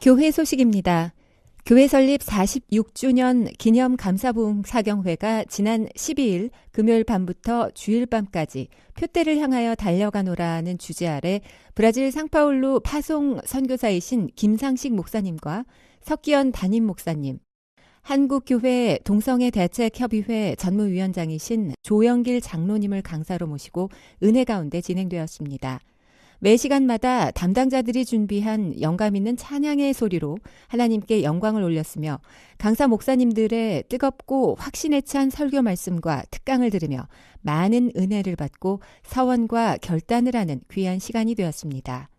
교회 소식입니다. 교회 설립 46주년 기념 감사부흥 사경회가 지난 12일 금요일 밤부터 주일 밤까지 표대를 향하여 달려가노라는 주제 아래 브라질 상파울루 파송 선교사이신 김상식 목사님과 석기현 담임 목사님, 한국교회 동성애 대책협의회 전무위원장이신 조영길 장로님을 강사로 모시고 은혜 가운데 진행되었습니다. 매 시간마다 담당자들이 준비한 영감 있는 찬양의 소리로 하나님께 영광을 올렸으며 강사 목사님들의 뜨겁고 확신에 찬 설교 말씀과 특강을 들으며 많은 은혜를 받고 서원과 결단을 하는 귀한 시간이 되었습니다.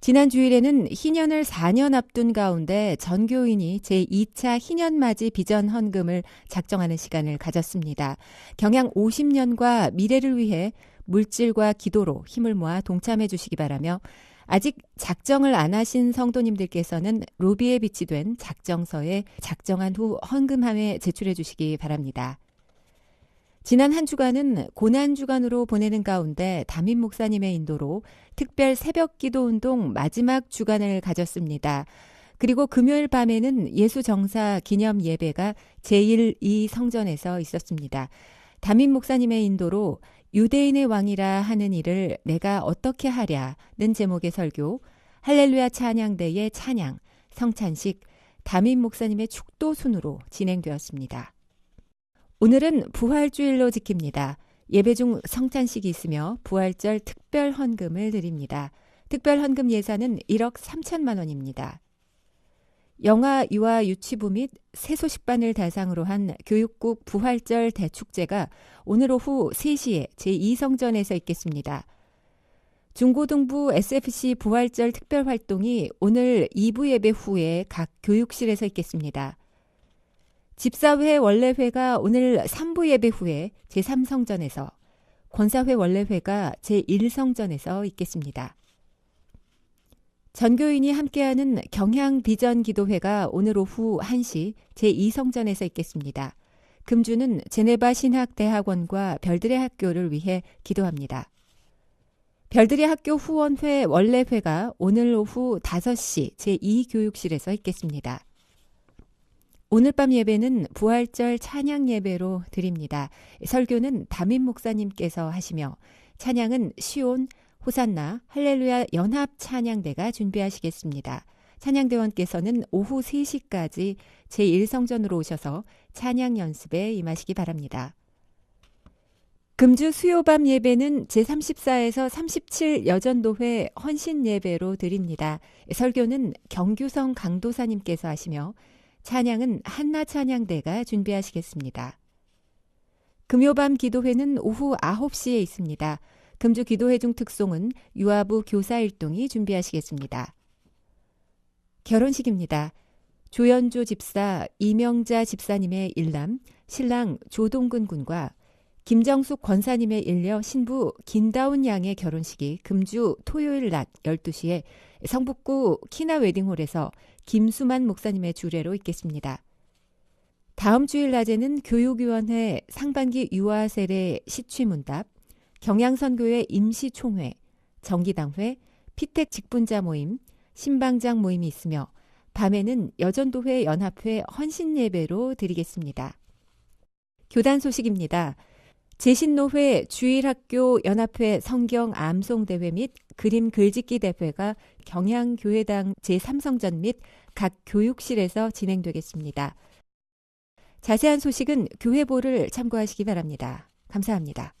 지난 주일에는 희년을 4년 앞둔 가운데 전교인이 제2차 희년맞이 비전 헌금을 작정하는 시간을 가졌습니다. 경향 50년과 미래를 위해 물질과 기도로 힘을 모아 동참해 주시기 바라며 아직 작정을 안 하신 성도님들께서는 로비에 비치된 작정서에 작정한 후 헌금함에 제출해 주시기 바랍니다. 지난 한 주간은 고난 주간으로 보내는 가운데 담임 목사님의 인도로 특별 새벽 기도 운동 마지막 주간을 가졌습니다. 그리고 금요일 밤에는 예수 정사 기념 예배가 제1, 2 성전에서 있었습니다. 담임 목사님의 인도로 유대인의 왕이라 하는 일을 내가 어떻게 하랴는 제목의 설교, 할렐루야 찬양대의 찬양, 성찬식, 담임 목사님의 축도 순으로 진행되었습니다. 오늘은 부활주일로 지킵니다. 예배 중 성찬식이 있으며 부활절 특별 헌금을 드립니다. 특별 헌금 예산은 1억 3천만 원입니다. 영아 유아 유치부 및 새소식반을 대상으로 한 교육국 부활절 대축제가 오늘 오후 3시에 제2성전에서 있겠습니다. 중고등부 SFC 부활절 특별 활동이 오늘 2부 예배 후에 각 교육실에서 있겠습니다. 집사회 원래회가 오늘 3부 예배 후에 제3성전에서, 권사회 원래회가 제1성전에서 있겠습니다. 전교인이 함께하는 경향 비전 기도회가 오늘 오후 1시 제2성전에서 있겠습니다. 금주는 제네바 신학대학원과 별들의 학교를 위해 기도합니다. 별들의 학교 후원회 원래회가 오늘 오후 5시 제2교육실에서 있겠습니다. 오늘 밤 예배는 부활절 찬양 예배로 드립니다. 설교는 담임 목사님께서 하시며 찬양은 시온 호산나 할렐루야 연합 찬양대가 준비하시겠습니다. 찬양대원께서는 오후 3시까지 제1성전으로 오셔서 찬양 연습에 임하시기 바랍니다. 금주 수요밤 예배는 제34에서 37 여전도회 헌신 예배로 드립니다. 설교는 경규성 강도사님께서 하시며 찬양은 한나 찬양대가 준비하시겠습니다. 금요밤 기도회는 오후 9시에 있습니다. 금주 기도회 중 특송은 유아부 교사 일동이 준비하시겠습니다. 결혼식입니다. 조연조 집사 이명자 집사님의 일남 신랑 조동근 군과 김정숙 권사님의 일녀 신부 김다운 양의 결혼식이 금주 토요일 낮 12시에 성북구 키나 웨딩홀에서 김수만 목사님의 주례로 있겠습니다. 다음 주일 낮에는 교육위원회 상반기 유아 세례 시취 문답, 경양선교회 임시총회, 정기당회, 피택 직분자 모임, 신방장 모임이 있으며 밤에는 여전도회 연합회 헌신예배로 드리겠습니다. 교단 소식입니다. 제신노회 주일학교 연합회 성경 암송대회 및 그림 글짓기 대회가 경향교회당 제3성전 및 각 교육실에서 진행되겠습니다. 자세한 소식은 교회보를 참고하시기 바랍니다. 감사합니다.